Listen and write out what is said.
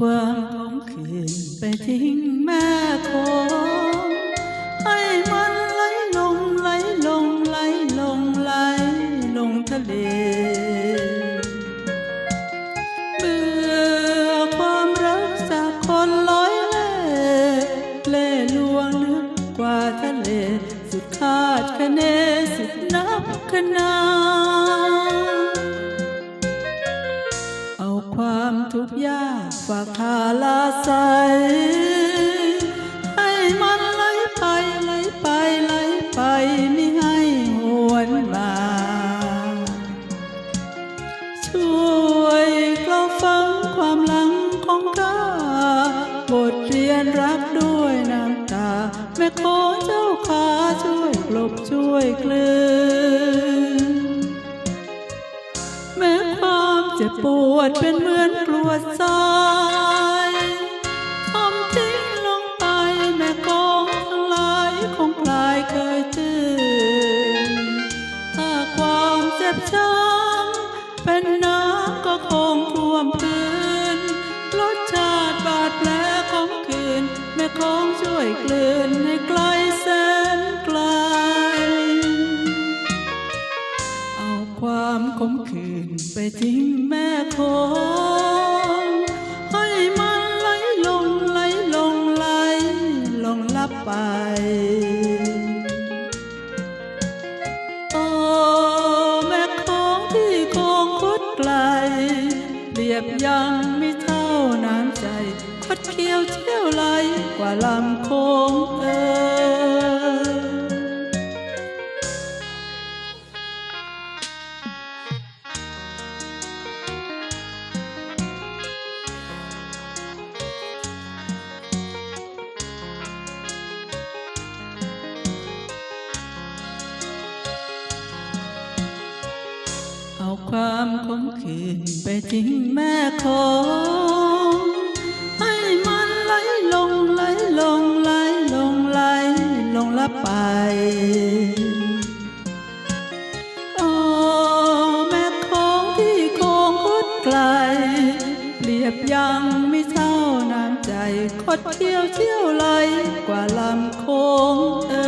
ความขมขื่นไปทิ้งแม่คงให้มันไหลลงไหลลงไหลลงไหลลงทะเลเบื่อความรักจากคนลอยเล่เล่ลวงลึกกว่าทะเล สุดคาดคะเนสุดนับคะนา ความทุกข์ยากฝากคาลาใสให้มันไหลไปไหลไปไหลไปไม่ให้หวนมา ช่วยกล่าวฟังความหลังของข้าบทเรียนรักด้วยน้ำตา แม่ขอเจ้าขาช่วยกลบช่วยกลืน เจ็บปวดเป็นเหมือนกลวดทรายทำทิ้งลงไปแม่กองทั้งหลายคงกลายเคยตื่นถ้าความเจ็บช้ำเป็นน้ำก็คงท่วมพื้นรสชาติบาดแผลของคืน แม่คงช่วยกลืนให้ไกลแสน ไปทิ้งแม่คงให้มันไหลลงไหลลงไหลลงลับไปโอ้แม่ของที่คงคดไกลเปรียบยังไม่เท่าน้ำใจคดเคี้ยวเชี่ยวไหลกว่าลำโคงเอ่ย ความขมขื่นไปทิ้งแม่คงให้มันไหลลงไหลลงไหลลงไหลลงละไปโอ้แม่ของที่คงคดไกลเปรียบยังไม่เท่าน้ำใจคดเที่ยวเที่ยวไหลกว่าลำโคงเอ่